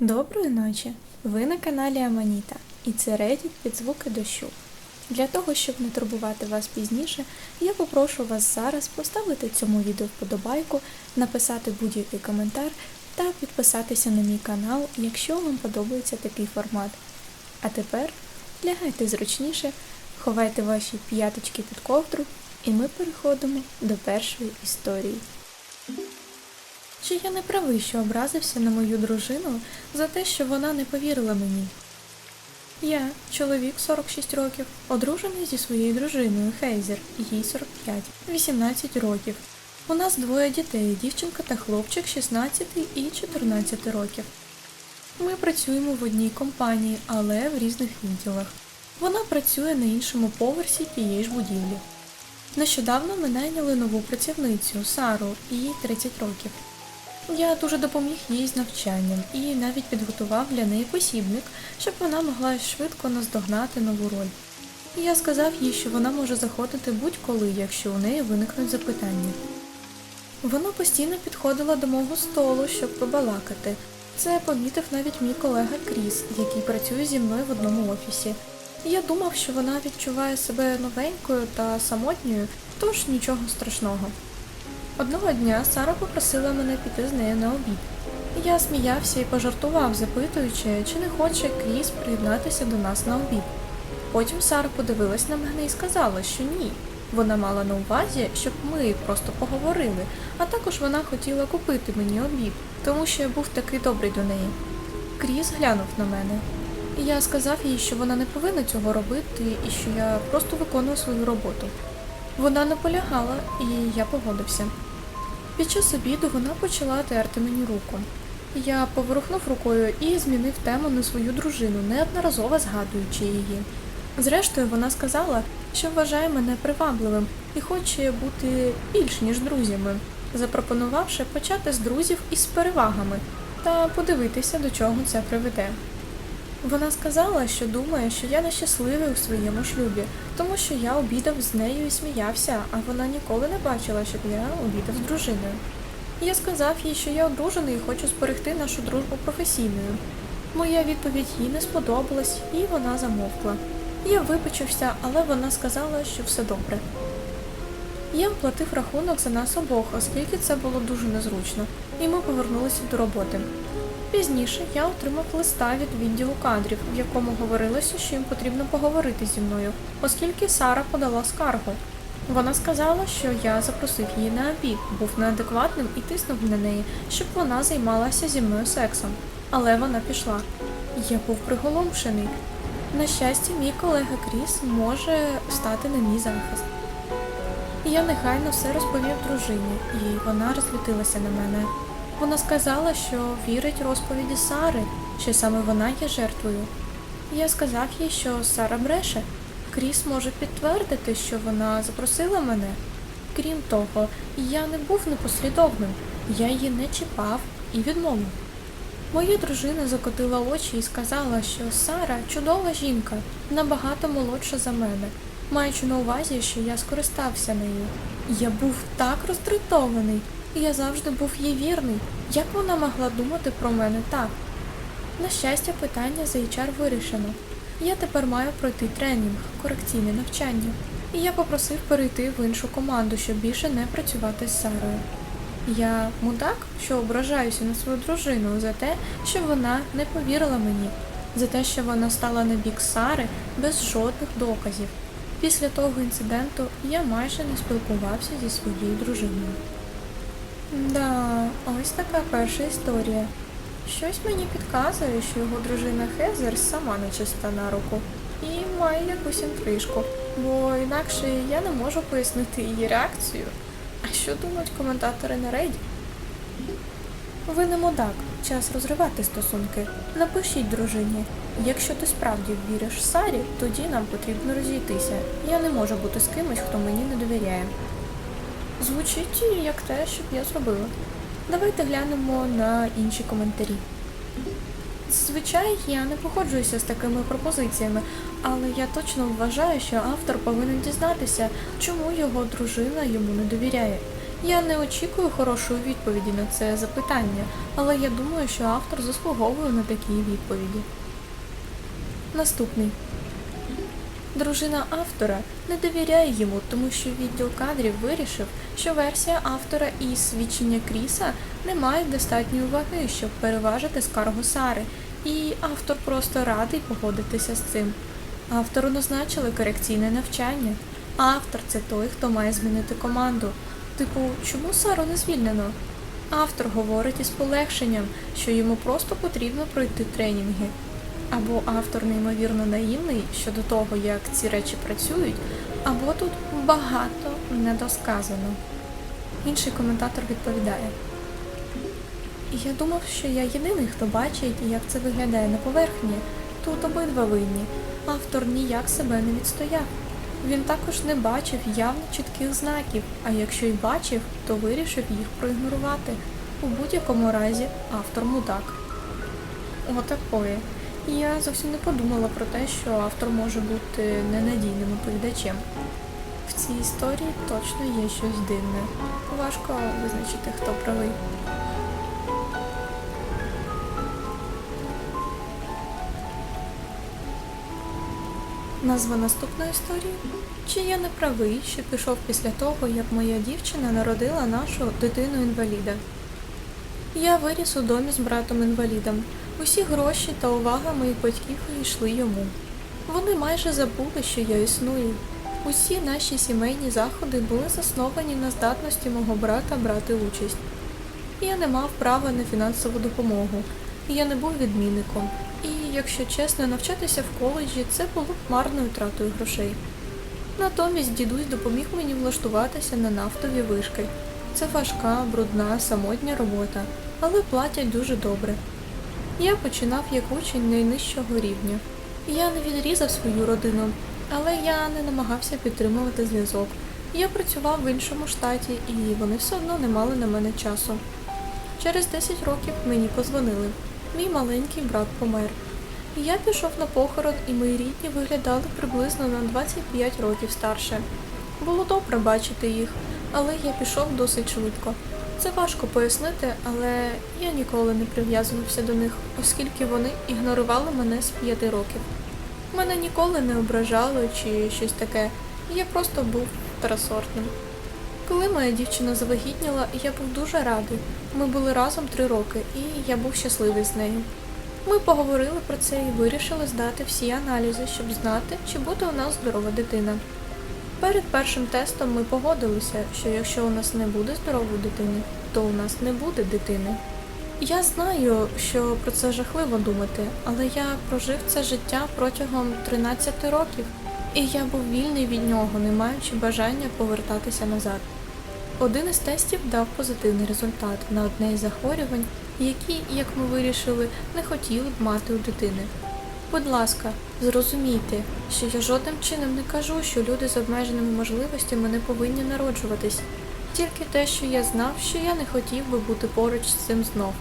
Доброї ночі! Ви на каналі Аманіта, і це Reddit під звуки дощу. Для того, щоб не турбувати вас пізніше, я попрошу вас зараз поставити цьому відео вподобайку, написати будь-який коментар та підписатися на мій канал, якщо вам подобається такий формат. А тепер лягайте зручніше, ховайте ваші п'яточки під ковдру, і ми переходимо до першої історії. Чи я не правий, що образився на мою дружину за те, що вона не повірила мені? Я, чоловік 46 років, одружений зі своєю дружиною Хейзер, їй 45, 18 років. У нас двоє дітей, дівчинка та хлопчик 16 і 14 років. Ми працюємо в одній компанії, але в різних відділах. Вона працює на іншому поверсі тієї ж будівлі. Нещодавно ми найняли нову працівницю Сару, їй 30 років. Я дуже допоміг їй з навчанням і навіть підготував для неї посібник, щоб вона могла швидко наздогнати нову роль. Я сказав їй, що вона може заходити будь-коли, якщо у неї виникнуть запитання. Вона постійно підходила до мого столу, щоб побалакати. Це помітив навіть мій колега Кріс, який працює зі мною в одному офісі. Я думав, що вона відчуває себе новенькою та самотньою, тож нічого страшного. Одного дня Сара попросила мене піти з нею на обід. Я сміявся і пожартував, запитуючи, чи не хоче Кріс приєднатися до нас на обід. Потім Сара подивилась на мене і сказала, що ні. Вона мала на увазі, щоб ми просто поговорили, а також вона хотіла купити мені обід, тому що я був такий добрий до неї. Кріс глянув на мене. Я сказав їй, що вона не повинна цього робити і що я просто виконую свою роботу. Вона наполягала, і я погодився. Під час обіду вона почала терти мені руку. Я поворухнув рукою і змінив тему на свою дружину, неодноразово згадуючи її. Зрештою, вона сказала, що вважає мене привабливим і хоче бути більш ніж друзями, запропонувавши почати з друзів із перевагами та подивитися, до чого це приведе. Вона сказала, що думає, що я нещасливий у своєму шлюбі, тому що я обідав з нею і сміявся, а вона ніколи не бачила, щоб я обідав з дружиною. Я сказав їй, що я одружений і хочу зберегти нашу дружбу професійною. Моя відповідь їй не сподобалась, і вона замовкла. Я вибачився, але вона сказала, що все добре. Я оплатив рахунок за нас обох, оскільки це було дуже незручно, і ми повернулися до роботи. Пізніше я отримав листа від відділу кадрів, в якому говорилося, що їм потрібно поговорити зі мною, оскільки Сара подала скаргу. Вона сказала, що я запросив її на обід, був неадекватним і тиснув на неї, щоб вона займалася зі мною сексом. Але вона пішла. Я був приголомшений. На щастя, мій колега Кріс може стати на мій захист. Я негайно все розповів дружині, і вона розлютилася на мене. Вона сказала, що вірить розповіді Сари, що саме вона є жертвою. Я сказав їй, що Сара бреше. Кріс може підтвердити, що вона запросила мене. Крім того, я не був непослідовним, я її не чіпав і відмовив. Моя дружина закотила очі і сказала, що Сара чудова жінка, набагато молодша за мене, маючи на увазі, що я скористався нею. Я був так роздратований, я завжди був їй вірний. Як вона могла думати про мене так? На щастя, питання за HR вирішено. Я тепер маю пройти тренінг, корекційне навчання, і я попросив перейти в іншу команду, щоб більше не працювати з Сарою. Я мудак, що ображаюся на свою дружину за те, що вона не повірила мені, за те, що вона стала на бік Сари без жодних доказів. Після того інциденту я майже не спілкувався зі своєю дружиною. Да, ось така перша історія. Щось мені підказує, що його дружина Хезер сама нечиста на руку і має якусь інтрижку, бо інакше я не можу пояснити її реакцію. А що думають коментатори на рейді? Ви не мудак, час розривати стосунки. Напишіть дружині. Якщо ти справді віриш Сарі, тоді нам потрібно розійтися. Я не можу бути з кимось, хто мені не довіряє. Звучить як те, що б я зробила. Давайте глянемо на інші коментарі. Зазвичай я не погоджуюся з такими пропозиціями, але я точно вважаю, що автор повинен дізнатися, чому його дружина йому не довіряє. Я не очікую хорошої відповіді на це запитання, але я думаю, що автор заслуговує на такі відповіді. Наступний. Дружина автора не довіряє йому, тому що відділ кадрів вирішив, що версія автора і свідчення Кріса не мають достатньої ваги, щоб переважити скаргу Сари, і автор просто радий погодитися з цим. Автору назначили корекційне навчання. Автор це той, хто має змінити команду. Типу, чому Сару не звільнено? Автор говорить із полегшенням, що йому просто потрібно пройти тренінги. Або автор неймовірно наївний щодо того, як ці речі працюють, або тут багато недосказано. Інший коментатор відповідає. Я думав, що я єдиний, хто бачить, як це виглядає на поверхні. Тут обидва винні. Автор ніяк себе не відстояв. Він також не бачив явно чітких знаків, а якщо й бачив, то вирішив їх проігнорувати. У будь-якому разі автор мудак. Отакої. Я зовсім не подумала про те, що автор може бути ненадійним оповідачем. В цій історії точно є щось дивне. Важко визначити, хто правий. Назва наступної історії? Чи я не правий, що пішов після того, як моя дівчина народила нашу дитину-інваліда? Я виріс у домі з братом-інвалідом. Усі гроші та увага моїх батьків йшли йому. Вони майже забули, що я існую. Усі наші сімейні заходи були засновані на здатності мого брата брати участь. Я не мав права на фінансову допомогу. Я не був відмінником. І, якщо чесно, навчатися в коледжі це було б марною тратою грошей. Натомість дідусь допоміг мені влаштуватися на нафтові вишки. Це важка, брудна, самотня робота, але платять дуже добре. Я починав як учень найнижчого рівня. Я не відрізав свою родину, але я не намагався підтримувати зв'язок. Я працював в іншому штаті, і вони все одно не мали на мене часу. Через 10 років мені позвонили. Мій маленький брат помер. Я пішов на похорон, і мої рідні виглядали приблизно на 25 років старше. Було добре бачити їх, але я пішов досить швидко. Це важко пояснити, але я ніколи не прив'язувався до них, оскільки вони ігнорували мене з п'яти років. Мене ніколи не ображали чи щось таке, я просто був второсортним. Коли моя дівчина завагітніла, я був дуже радий. Ми були разом три роки, і я був щасливий з нею. Ми поговорили про це і вирішили здати всі аналізи, щоб знати, чи буде у нас здорова дитина. Перед першим тестом ми погодилися, що якщо у нас не буде здорової дитини, то у нас не буде дитини. Я знаю, що про це жахливо думати, але я прожив це життя протягом 13 років, і я був вільний від нього, не маючи бажання повертатися назад. Один із тестів дав позитивний результат на одне із захворювань, які, як ми вирішили, не хотіли б мати у дитини. Будь ласка, зрозумійте, що я жодним чином не кажу, що люди з обмеженими можливостями не повинні народжуватись. Тільки те, що я знав, що я не хотів би бути поруч з цим знов.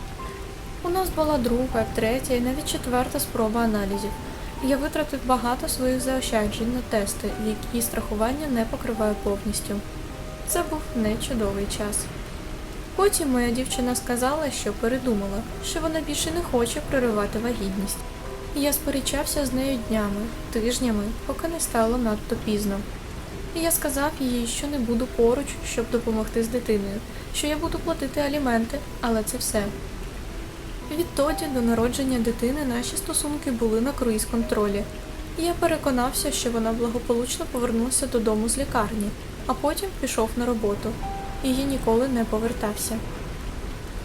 У нас була друга, третя і навіть четверта спроба аналізів. Я витратив багато своїх заощаджень на тести, які страхування не покриває повністю. Це був не чудовий час. Потім моя дівчина сказала, що передумала, що вона більше не хоче проривати вагітність. Я сперечався з нею днями, тижнями, поки не стало надто пізно. Я сказав їй, що не буду поруч, щоб допомогти з дитиною, що я буду платити аліменти, але це все. Відтоді до народження дитини наші стосунки були на круїз-контролі. Я переконався, що вона благополучно повернулася додому з лікарні, а потім пішов на роботу. Я ніколи не повертався.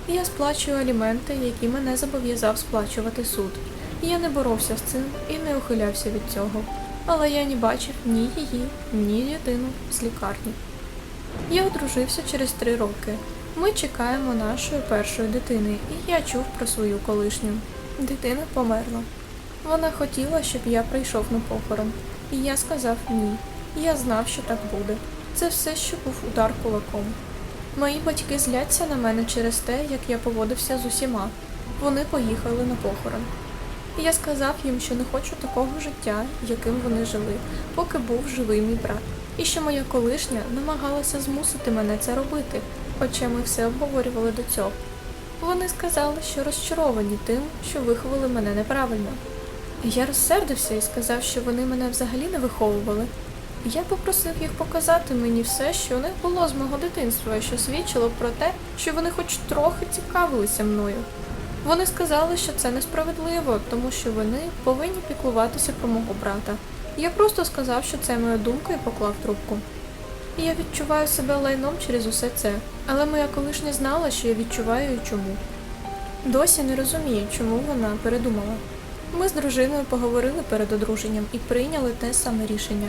Я сплачую аліменти, які мене зобов'язав сплачувати суд. Я не боровся з цим і не ухилявся від цього. Але я не бачив ні її, ні дитину з лікарні. Я одружився через три роки. Ми чекаємо нашої першої дитини, і я чув про свою колишню. Дитина померла. Вона хотіла, щоб я прийшов на похорон. І я сказав ні. Я знав, що так буде. Це все, що був удар кулаком. Мої батьки зляться на мене через те, як я поводився з усіма. Вони поїхали на похорон. Я сказав їм, що не хочу такого життя, яким вони жили, поки був живий мій брат, і що моя колишня намагалася змусити мене це робити. хоча ми все обговорювали до цього. Вони сказали, що розчаровані тим, що виховали мене неправильно. Я розсердився і сказав, що вони мене взагалі не виховували. Я попросив їх показати мені все, що у них було з мого дитинства, що свідчило про те, що вони хоч трохи цікавилися мною. Вони сказали, що це несправедливо, тому що вони повинні піклуватися про мого брата. Я просто сказав, що це моя думка і поклав трубку. Я відчуваю себе лайном через усе це, але моя колишня знала, що я відчуваю і чому. Досі не розумію, чому вона передумала. Ми з дружиною поговорили перед одруженням і прийняли те саме рішення.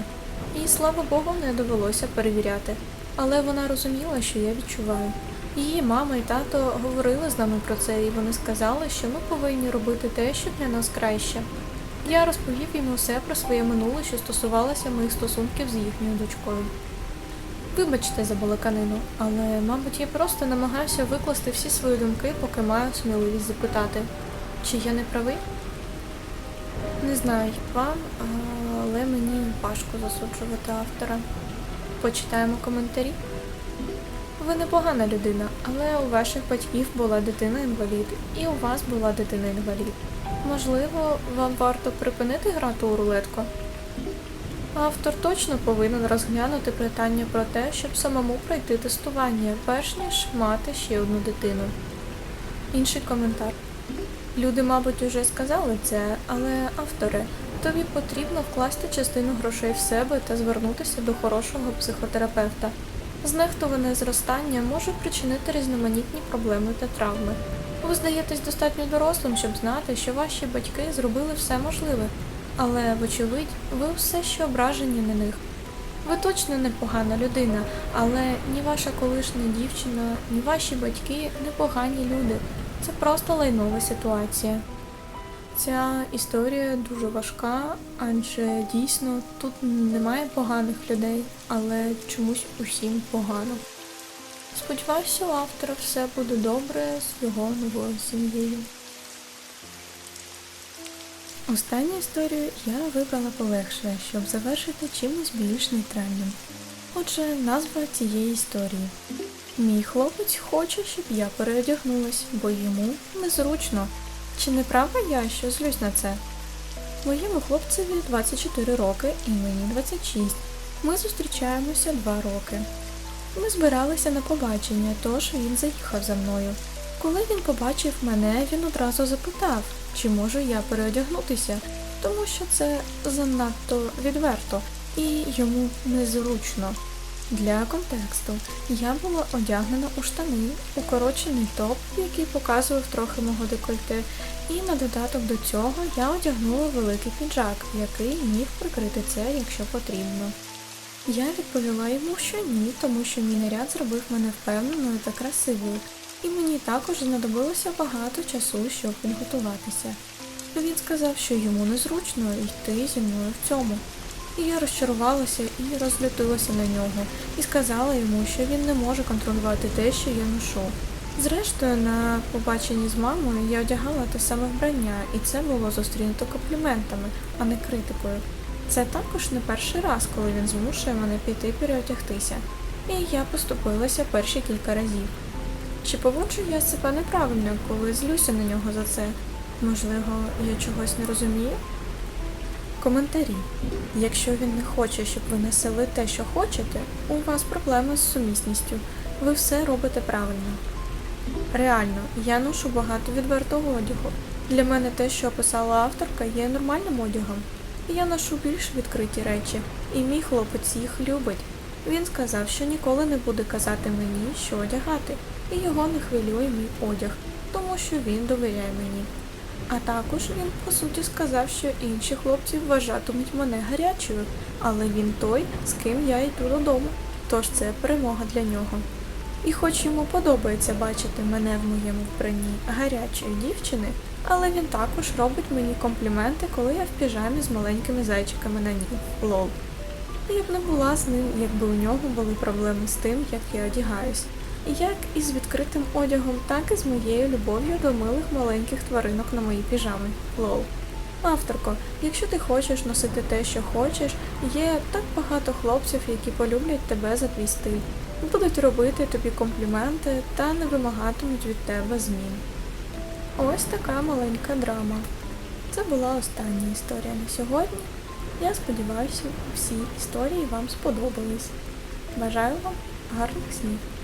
І слава Богу, не довелося перевіряти. Але вона розуміла, що я відчуваю. Її мама і тато говорили з нами про це, і вони сказали, що ми повинні робити те, що для нас краще. Я розповів їм усе про своє минуле, що стосувалося моїх стосунків з їхньою дочкою. Вибачте за балаканину, але, мабуть, я просто намагався викласти всі свої думки, поки маю сміливість запитати, чи я не правий? Не знаю, як вам, але мені важко засуджувати автора. Почитаємо коментарі. Ви непогана людина, але у ваших батьків була дитина-інвалід, і у вас була дитина-інвалід. Можливо, вам варто припинити грати у рулетку? Автор точно повинен розглянути питання про те, щоб самому пройти тестування, перш ніж мати ще одну дитину. Інший коментар. Люди, мабуть, уже сказали це, але авторе, тобі потрібно вкласти частину грошей в себе та звернутися до хорошого психотерапевта. Знехтуване зростання може причинити різноманітні проблеми та травми. Ви здаєтесь достатньо дорослим, щоб знати, що ваші батьки зробили все можливе, але, вочевидь, ви все ще ображені на них. Ви точно непогана людина, але ні ваша колишня дівчина, ні ваші батьки не погані люди. Це просто лайнова ситуація. Ця історія дуже важка, адже дійсно тут немає поганих людей, але чомусь усім погано. Сподіваюся, у автора все буде добре з його новою сім'єю. Останню історію я вибрала полегше, щоб завершити чимось більш нейтральним. Отже, назва цієї історії. Мій хлопець хоче, щоб я переодягнулась, бо йому незручно. Чи не права я, що злюсь на це? Моєму хлопцеві 24 роки і мені 26. Ми зустрічаємося 2 роки. Ми збиралися на побачення, тож він заїхав за мною. Коли він побачив мене, він одразу запитав, чи можу я переодягнутися, тому що це занадто відверто і йому незручно. Для контексту я була одягнена у штани, укорочений топ, який показував трохи мого декольте, і на додаток до цього я одягнула великий піджак, який міг прикрити це, якщо потрібно. Я відповіла йому, що ні, тому що мій наряд зробив мене впевненою та красивою, і мені також знадобилося багато часу, щоб підготуватися. Він сказав, що йому незручно йти зі мною в цьому. І я розчарувалася і розлютилася на нього, і сказала йому, що він не може контролювати те, що я ношу. Зрештою, на побаченні з мамою я одягала те саме вбрання, і це було зустрінуто компліментами, а не критикою. Це також не перший раз, коли він змушує мене піти переодягтися, і я поступилася перші кілька разів. Чи поводжу я себе неправильно, коли злюся на нього за це? Можливо, я чогось не розумію? Коментарі. Якщо він не хоче, щоб ви носили те, що хочете, у вас проблеми з сумісністю. Ви все робите правильно. Реально, я ношу багато відвертого одягу. Для мене те, що описала авторка, є нормальним одягом. Я ношу більш відкриті речі, і мій хлопець їх любить. Він сказав, що ніколи не буде казати мені, що одягати, і його не хвилює мій одяг, тому що він довіряє мені. А також він по суті сказав, що інші хлопці вважатимуть мене гарячою, але він той, з ким я йду додому. Тож це перемога для нього. І хоч йому подобається бачити мене в моєму вбранні гарячої дівчини, але він також робить мені компліменти, коли я в піжамі з маленькими зайчиками на ній. Лол. Я б не була з ним, якби у нього були проблеми з тим, як я одягаюсь як із відкритим одягом, так і з моєю любов'ю до милих маленьких тваринок на моїй піжамі. Лол. Авторко, якщо ти хочеш носити те, що хочеш, є так багато хлопців, які полюблять тебе за твій стиль. Будуть робити тобі компліменти та не вимагатимуть від тебе змін. Ось така маленька драма. Це була остання історія на сьогодні. Я сподіваюся, всі історії вам сподобались. Бажаю вам гарних снів!